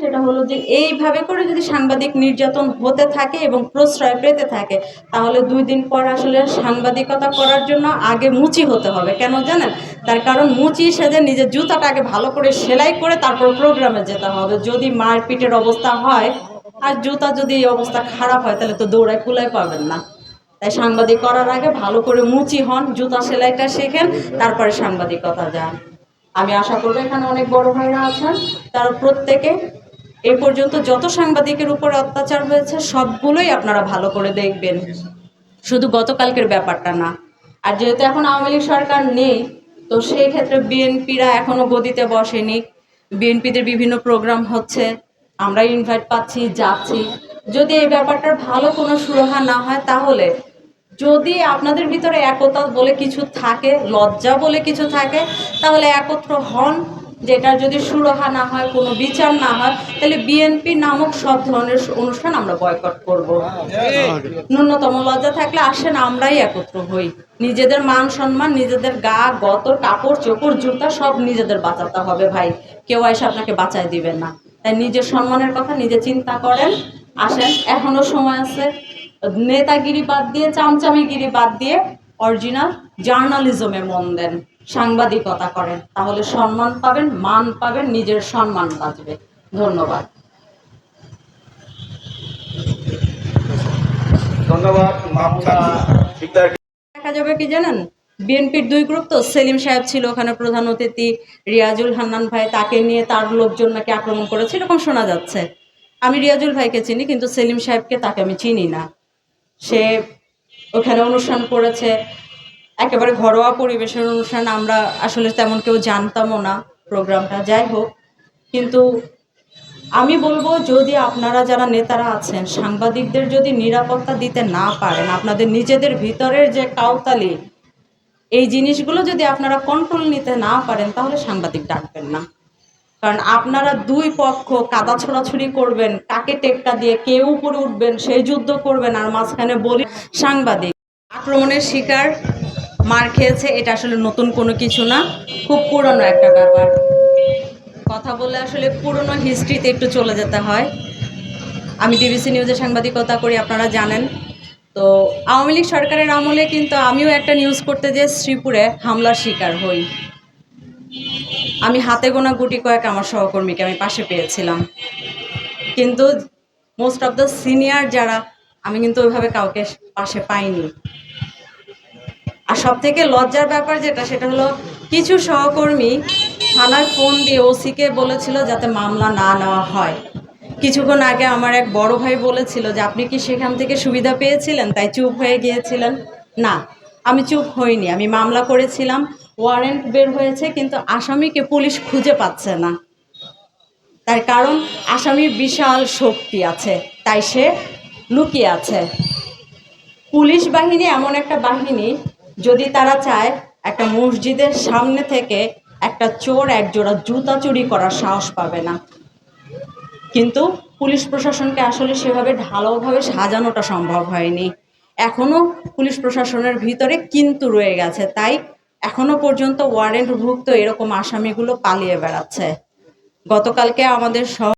সেটা হলো যে এইভাবে করে যদি সাংবাদিক নির্যাতন হতে থাকে এবং প্রশ্রয় পেতে থাকে, তাহলে দুই দিন পর আসলে সাংবাদিকতা করার জন্য আগে মুচি হতে হবে। কেন জানেন? তার কারণ মুচি সেজে নিজের জুতাটা আগে ভালো করে সেলাই করে তারপর প্রোগ্রামে যেতে হবে। যদি মারপিটের অবস্থা হয়, আর জুতা যদি এই অবস্থা খারাপ হয়, তাহলে তো দৌড়ায় কুলাই পাবেন না। তাই সাংবাদিক করার আগে ভালো করে মুচি হন, জুতা সেলাইটা শেখেন, তারপরে সাংবাদিকতা যান। আমি আশা করব এখানে অনেক বড় ভাইরা আছেন, তারা প্রত্যেকে এ পর্যন্ত যত সাংবাদিকের উপর অত্যাচার হয়েছে, সবগুলোই আপনারা ভালো করে দেখবেন। শুধু গতকালকের ব্যাপারটা না। আর যেহেতু এখন আওয়ামী লীগ সরকার নেই, তো সেই ক্ষেত্রে বিএনপিরা এখনও গদিতে বসেনি। বিএনপিদের বিভিন্ন প্রোগ্রাম হচ্ছে, আমরা ইনভাইট পাচ্ছি, যাচ্ছি। যদি এই ব্যাপারটার ভালো কোনো সুরাহা না হয়, তাহলে যদি আপনাদের ভিতরে একতা বলে কিছু থাকে, লজ্জা বলে কিছু থাকে, তাহলে একত্র হন যেটা যদি সুরাহা না হয়, কোনো বিচার না হয়, তাহলে বিএনপি নামক সব ধরনের অনুষ্ঠান আমরা বয়কট করব। ন্যূনতম লজ্জা থাকলে আসেন, আমরাই একত্র হই। নিজেদের মান সম্মান, নিজেদের গা, গত, কাপড়, চোপড়, জুতা সব নিজেদের বাঁচাতে হবে ভাই। কেউ এসে আপনাকে বাঁচায় দিবেন না। তাই নিজের সম্মানের কথা নিজে চিন্তা করেন, আসেন। এখনও সময় আছে। নেতাগিরি বাদ দিয়ে, চামচামিগিরি বাদ দিয়ে অরিজিনাল জার্নালিজমে মন দেন সাংবাদিকতা করেন। তাহলে সম্মান পাবেন মান পাবেন নিজের সম্মান বাঁচবে। ধন্যবাদ। ধন্যবাদ দেখা যাবে কি জানেন? বিএনপির দুই গ্রুপ তো সেলিম সাহেব ছিল ওখানে প্রধান অতিথি রিয়াজুল হান্নান ভাই তাকে নিয়ে তার লোকজন নাকি আক্রমণ করেছে এরকম শোনা যাচ্ছে। আমি রিয়াজুল ভাইকে চিনি কিন্তু সেলিম সাহেবকে তাকে আমি চিনি না। সে ওখানে অনুষ্ঠান করেছে। একেবারে ঘরোয়া পরিবেশের অনুষ্ঠান, আমরা আসলে তেমন কেউ জানতামও না প্রোগ্রামটা, যাই হোক। কিন্তু আমি বলব, যদি আপনারা যারা নেতারা আছেন, সাংবাদিকদের যদি নিরাপত্তা দিতে না পারেন, আপনাদের নিজেদের ভিতরের যে কাউতালি, এই জিনিসগুলো যদি আপনারা কন্ট্রোল নিতে না পারেন, তাহলে সাংবাদিক ডাকবেন না। কারণ আপনারা দুই পক্ষ কাদা ছোড়াছুড়ি করবেন, কাকে টেক্কা দিয়ে কে উপরে উঠবেন সেই যুদ্ধ করবেন আর মাঝখানে বলি সাংবাদিক। আক্রমণের শিকার, মার খেয়েছে, এটা আসলে নতুন কোনো কিছু না, খুব পুরনো একটা ব্যাপার। কথা বলে আসলে পুরনো হিস্ট্রিতে একটু চলে যেতে হয়। আমি ডিবিসি নিউজে সাংবাদিকতা করি, আপনারা জানেন। তো আওয়ামী লীগ সরকারের আমলে কিন্তু আমিও একটা নিউজ করতে যেয়ে শ্রীপুরে হামলার শিকার হই। আমি হাতে গোনা গুটি কয়েক আমার সহকর্মীকে আমি পাশে পেয়েছিলাম। কিন্তু মোস্ট অফ দ্য সিনিয়র যারা, আমি কিন্তু ওইভাবে কাউকে পাশে পাইনি। আর সব থেকে লজ্জার ব্যাপার যেটা, সেটা হলো কিছু সহকর্মী থানায় ফোন দিয়ে ওসিকে বলেছিল যাতে মামলা না নেওয়া হয়। কিছুক্ষণ আগে আমার এক বড় ভাই বলেছিল যে, আপনি কি সেখান থেকে সুবিধা পেয়েছিলেন? তাই চুপ হয়ে গিয়েছিলেন? না, আমি চুপ হইনি, আমি মামলা করেছিলাম। ওয়ারেন্ট বের হয়েছে, কিন্তু আসামিকে পুলিশ খুঁজে পাচ্ছে না। তার কারণ, আসামির বিশাল শক্তি আছে, তাই সে লুকিয়ে আছে। পুলিশ বাহিনী এমন একটা বাহিনী, যদি তারা চায় একটা মসজিদের সামনে থেকে একটা চোর একজোড়া জুতা চুরি করার সাহস পাবে না। কিন্তু পুলিশ প্রশাসনকে আসলে সেভাবে ঢালাওভাবে সাজানোটা সম্ভব হয়নি। এখনও পুলিশ প্রশাসনের ভিতরে কিন্তু রয়ে গেছে, তাই এখনও পর্যন্ত ওয়ারেন্টভুক্ত এরকম আসামিগুলো পালিয়ে বেড়াচ্ছে। গতকালকে আমাদের সহ